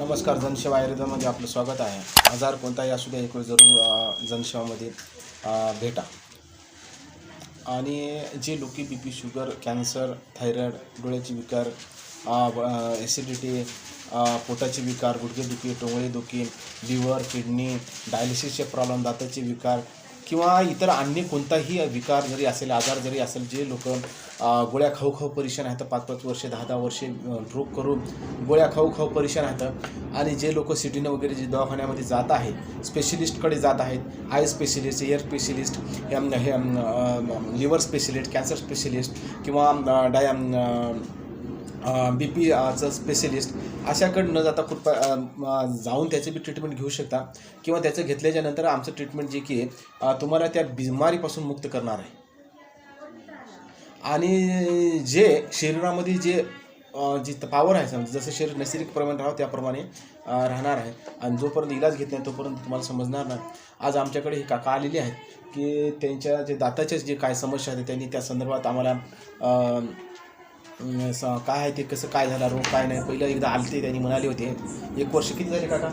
नमस्कार जनसेवा आयुर्वेदामध्ये आपलं स्वागत आहे. आजार कोणताही असू द्या इकडे जरूर जनसेवामध्ये भेटा. आणि जे लोक B P sugar cancer thyroid डोळ्याचे विकार ॲसिडिटी पोटाचे विकार गुडघेदुखी टोंगळेदुखी लिव्हर किडनी डायलिसिसचे प्रॉब्लेम दाताचे विकार किंवा इतर अन्य कोणताही विकार जरी असेल आजार जरी असेल जे लोक गोळ्या खाऊ खाऊ परेशान आहेत पाच पाच वर्षे दहा दहा वर्षे ड्रोप करून गोळ्या खाऊ खाऊ परेशान आहेत आणि जे लोक सिटीनं वगैरे जे दवाखान्यामध्ये जात आहेत स्पेशलिस्टकडे जात आहेत आय स्पेशलिस्ट एअर स्पेशलिस्ट हे लिव्हर स्पेशलिस्ट कॅन्सर स्पेशलिस्ट किंवा डाय बी पी पीचं स्पेशलिस्ट अशाकडं न जाता कुठपा जाऊन त्याचे बी ट्रीटमेंट घेऊ शकता. किंवा त्याचं घेतल्याच्यानंतर आमचं ट्रीटमेंट जे की आहे तुम्हाला त्या बिमारीपासून मुक्त करणार आहे. आणि जे शरीरामध्ये जे जी पावर आहे समजा जसं शरीर नैसर्गिक प्रमाण राहावं त्याप्रमाणे राहणार आहे. आणि जोपर्यंत इलाज घेत नाही तोपर्यंत तुम्हाला समजणार नाही. आज आमच्याकडे हे काका आलेले आहेत की त्यांच्या जे दाताच्या जे काय समस्या आहेत त्यांनी त्या संदर्भात आम्हाला काय आहे ते कसं काय झाला रोग काय नाही. पहिलं एकदा आलते त्यांनी म्हणाले होते. एक वर्ष किती झाले काका?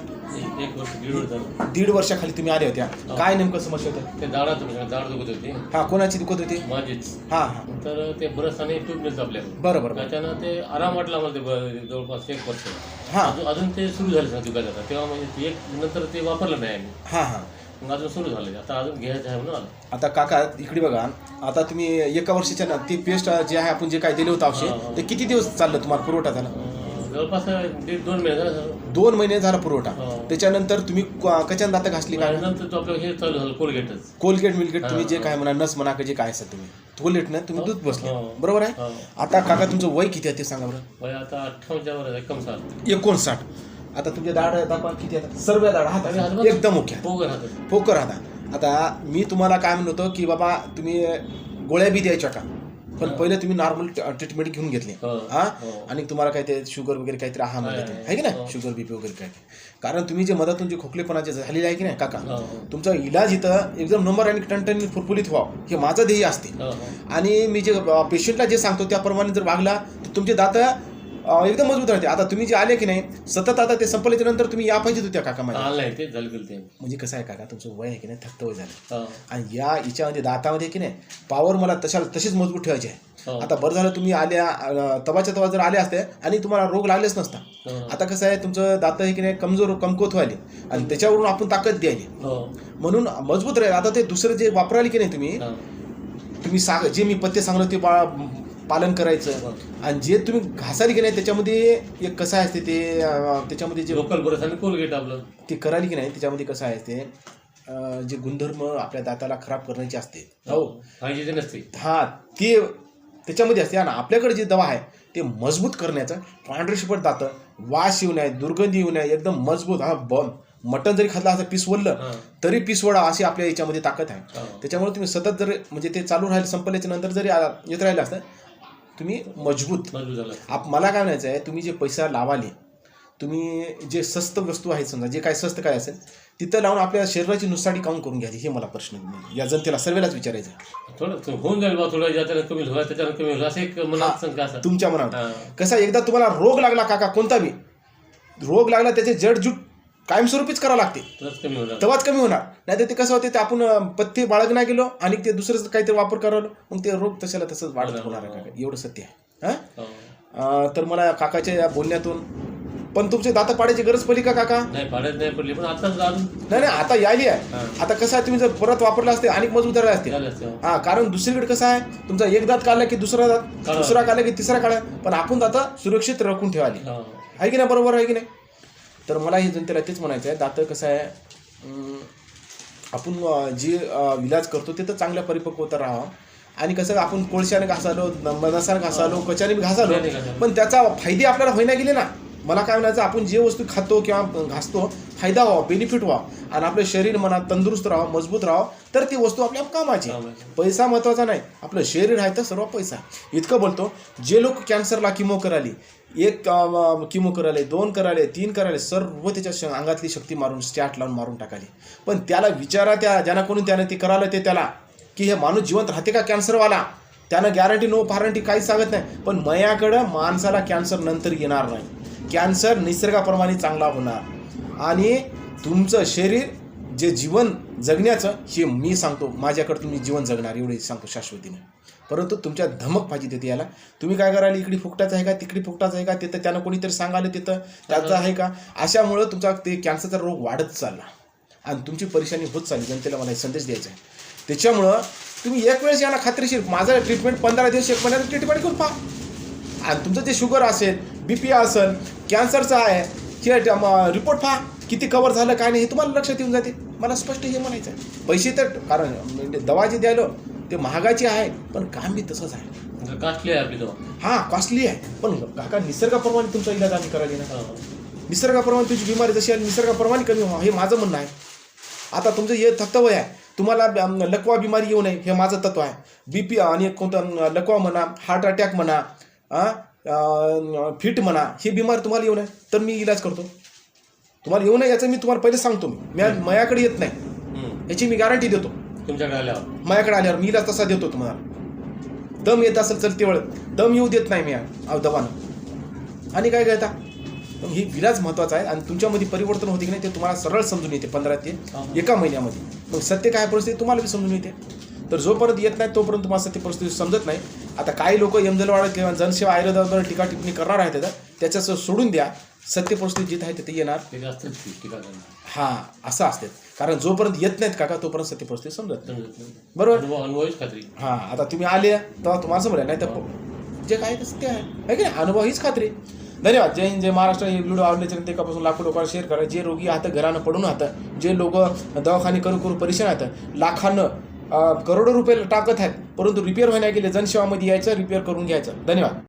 एक वर्ष दीड वर्ष दीड वर्षाखाली तुम्ही आले होत्या. काय नेमकं समस्या होतं ते दाढा दाढ दुखत होती. हा कोणाची दुखत होती? माझीच. हा हा. तर ते ब्रश आणि ट्यूब नेलं आपल्याला बरं बरं बरं त्याच्यानं ते आराम वाटला मला ते ब- जवळपास एक वर्ष. हा. अजून अजून ते सुरू झाले दुखायला तेव्हा म्हणजे ते एक नंतर ते वापरलं नाही आम्ही. हा हा. मग अजून सुरू झाले आता अजून घ्यायचं आहे म्हणून आलं. आता काका इकडे बघा. आता तुम्ही एका वर्षाच्या ना ती पेस्ट जे आहे आपण जे काय दिले होतं औषध. ते किती दिवस चाललं तुम्हाला पुरवठा झाला? अं, जवळपास दीड दोन महिने झाले सर. दोन महिने झाला पुरवठा. हा. त्याच्यानंतर तुम्ही कच्यान दात घासली काय नंतर तो आपलं हे चालू झालं कोलगेटच कोलगेट मिलगेट तुम्ही जे. काय म्हणा नस म्हणा का जे काय असेल तुम्ही. कोलगेट ना तुम्ही दूध बसले. हा. बरोबर आहे? हा. आता काका तुमचं वय किती आहे ते सांगा बरं. वय आता अठ्ठावन्नच्या वर आहे कम साल एकोणसाठ. आता तुमच्या दाढ दाखवा किती आता सर्व दाढ आणि हात हात- एकदम मुख्य पोग राहतात फोकर राहता आता मी तुम्हाला काय म्हणत होतो की बाबा तुम्ही गोळ्या बी द्यायच्या का? पण पहिले तुम्ही नॉर्मल ट्रीटमेंट घेऊन घेतली. हो. हा? हो. आणि तुम्हाला काय ते शुगर वगैरे काहीतरी आहा म्हणलं आहे, की नाही? हो. शुगर बीपी वगैरे काय. कारण तुम्ही जे मधातून जे खोकलेपणा जे झालेले आहे की नाही काका? हो, हो. तुमचा इलाज इथं एकदम नंबर आणि टणटणी फुरफुलीत व्हावं. हे माझं ध्येय असते. हो, हो. आणि मी जे पेशंटला जे सांगतो त्याप्रमाणे जर वागला तर तुमचे दात एकदम मजबूत राहते. आता तुम्ही जे आले की नाही सतत आता ते संपल्याच्या नंतर तुम्ही या पाहिजे होत्या काका आलं ते ते. म्हणजे कसं आहे काका तुमचं वय आहे की नाही थक्त वय झालं. हो. आणि या हिच्यामध्ये दातामध्ये की नाही पॉवर मला तशा तशीच मजबूत ठेवायची आहे. हो. आता बरं झालं तुम्ही आल्या अं, तवाच्या तवा जर आले असते आणि तुम्हाला रोग लागलेच नसता. हो. आता कसं आहे तुमचं दात हे की नाही कमजोर कमकोत व्हायले. आणि त्याच्यावरून आपण ताकद द्यायली. हो. म्हणून मजबूत राहील. आता ते दुसरं जे वापरायला की नाही तुम्ही हो. तुम्ही सांग जे मी पथ्य सांगलो ते पा- पालन करायचं. आणि जे तुम्ही घासायला की नाही त्याच्यामध्ये एक कसं असते ते त्याच्यामध्ये जे लोकल बरं आणि कोलगेट आपलं. ते करायला की नाही त्याच्यामध्ये कसं आहे ते जे गुणधर्म आपल्या दाताला खराब करण्याचे असते. हो नसते. हा ते त्याच्यामध्ये असते. आणि आपल्याकडे जे दवा आहे ते मजबूत करण्याचं पांढरेशिपट दातं वास येऊ नये दुर्गंधी येऊ नये एकदम मजबूत हा बम. मटण जरी खाल्लं असं पिसवडलं हा. तरी पिसवडा अशी आपल्या याच्यामध्ये ताकद आहे. त्याच्यामुळे तुम्ही सतत जर म्हणजे ते चालू राहील संपल्याच्या नंतर जरी येत राहिलं असतं तुम्ही मजबूत. आप मला काय म्हणायचं आहे तुम्ही जे पैसा लावाले तुम्ही जे स्वस्त वस्तू आहेत समजा जे काय स्वस्त काय असेल तिथं लावून आपल्या शरीराची नुसाडी काऊन करून घ्यायची हे मला प्रश्न या जनतेला सर्वेलाच विचारायचं. थोडं होऊन जाईल बा थोडं कमी होईल त्याच्यानं कमी होईल असं एक मनात तुमच्या मनात. कसा एकदा तुम्हाला रोग लागला काका कोणता बी? रोग लागला त्याचे जडजूट कायमस्वरूपीच करावं लागते. तरच कमी होणार. तेव्हाच कमी होणार. नाही तर ते कसं होते ते आपण पथ्य बाळगना गेलो आणि ते दुसरं काहीतरी वापर करावं मग ते रोग तशाला तसंच वाढत होणार आहे काका. एवढं सत्य आहे. हा? हो. तर मला काकाच्या या बोलण्यातून पण तुमचे दात पाडायची गरज पडली का काका? नाही पाडत नाही पडली पण आता नाही नाही आता यायली आहे. हा. आता कसं आहे तुम्ही जर परत वापरला असते आणि मजबूत झाले असते. असतं. हा. कारण दुसरीकडे कसं आहे तुमचा एक दात काढला की दुसरा दात. दुसरा काढला की तिसरा काढा पण आपण दात सुरक्षित राखून ठेवाली हो. आहे की नाही? बरोबर आहे की नाही? तर मला हे जनतेला तेच म्हणायचं आहे दात कसं आहे आपण जे अं, इलाज करतो ते तर चांगल्या परिपक्वता राहावं आणि कसं आपण कोळशाने घासालो मनासाने घासालो कचाने घासालो. पण त्याचा फायदे आपल्याला होईना गेले ना मला काय म्हणायचं आपण जे वस्तू खातो किंवा घासतो फायदा व्हावा बेनिफिट व्हावा आणि आपलं शरीर मनात तंदुरुस्त राहावं मजबूत राहावं तर ती वस्तू आपल्या. कामाची. पैसा महत्त्वाचा नाही आपलं शरीर आहे तर सर्व पैसा इतकं बोलतो जे लोक कॅन्सरला किमो कराली एक किमो कराले दोन कराले तीन कराले सर्व त्याच्या श- अंगातली शक्ती मारून स्टॅट लावून मारून टाकाली पण त्याला विचारा त्या ज्यांना कोणी त्यानं ते करायला ते त्याला की हे माणूस जिवंत राहते का कॅन्सरवाला? त्यानं गॅरंटी नो फॅरंटी काहीच सांगत नाही. पण मयाकडं माणसाला कॅन्सर नंतर येणार नाही. कॅन्सर निसर्गाप्रमाणे चांगला होणार. आणि तुमचं शरीर जे जीवन जगण्याचं हे मी सांगतो माझ्याकडं तुम्ही जीवन जगणार एवढे सांगतो शाश्वतीने. परंतु तुमच्या धमक पाहिजे तिथे याला. तुम्ही काय कराल इकडे फुकटाचं आहे का तिकडे फुकटाचं आहे का तिथं त्यानं कोणीतरी सांगालं तिथं त्याचं आहे का? अशामुळं तुमचा ते कॅन्सरचा रोग वाढत चालला. आणि तुमची परेशानी होत चालली. जनतेला मला हे संदेश द्यायचा आहे. त्याच्यामुळं तुम्ही एक वेळेस याला खात्रीशीर माझं ट्रीटमेंट पंधरा दिवस एक महिन्यात ट्रीटमेंट करून पहा. आणि तुमचं जे शुगर असेल बी पी असेल कॅन्सरचं आहे हे रिपोर्ट पहा. किती कवर झालं काय नाही हे तुम्हाला लक्षात येऊन जाते. मला स्पष्ट हे म्हणायचं आहे. पैसे तर कारण म्हणजे दवा जे द्यायलो ते महागाची आहे पण काम बी तसंच आहे. कास्टली आहे आपली हां कॉस्टली आहे. पण काका निसर्गाप्रमाणे तुमचा इलाज आम्ही करायला ना. निसर्गाप्रमाणे तुझी बिमारी जशी आहे निसर्गाप्रमाणे कमी व्हावं हे माझं म्हणणं आहे. आता तुमचं हे तत्व आहे. तुम्हाला अम, लकवा बिमारी येऊ नये हे माझं तत्व आहे. बी पी आणि कोणतं अम, लकवा म्हणा हार्ट अटॅक म्हणा फिट म्हणा ही बिमारी तुम्हाला येऊ नये. तर मी इलाज करतो. तुम्हाला येऊ नये याचं मी तुम्हाला पहिले सांगतो मी. मी माझ्याकडे येत नाही. हम्म. याची मी गॅरंटी देतो. तुमच्याकडे आल्यावर. माझ्याकडे आल्यावर मी तसा देतो तुम्हाला. दम येत असेल चलते वेळ दम येऊ देत नाही मी दवानं आणि काय कळता मग ही विलाज महत्त्वाचा आहे आणि तुमच्यामध्ये परिवर्तन होते की नाही ते तुम्हाला सरळ समजून येते पंधरा ते. एका महिन्यामध्ये. मग सत्य काय परिस्थिती तुम्हाला बी समजून येते. तर जोपर्यंत येत नाही तोपर्यंत तुम्हाला सत्य परिस्थिती समजत नाही. आता काही लोक यमजलवाडा किंवा जनसेवा आयुर्वेदावर टीका टिप्पणी करणार आहेत त्याच्याच सोडून द्या. सत्य परिस्थिती जिथे आहे तिथे येणार. हा असं असते कारण जोपर्यंत येत नाहीत काका तोपर्यंत सत्य परिस्थिती समजत नाही. बरोबर? अनुभव अनुभवीच खात्री. हा आता तुम्ही आले तेव्हा तुम्हाला समजेल नाही तर जे काय ते सत्य आहे. है की नाही? अनुभव हीच खात्री. धन्यवाद. जय हिंद जय महाराष्ट्र. हे व्हिडिओ आवडल्याच्या नंतर एकापासून लाखो लोकांना शेअर करा. जे रोगी आता घरानं पडून आहात जे लोक दवाखाने करू करू परेशान आहेत लाखानं करोडो रुपये टाकत आहेत परंतु रिपेअर व्हायला गेले जनसेवामध्ये यायचं रिपेअर करून घ्यायचं. धन्यवाद.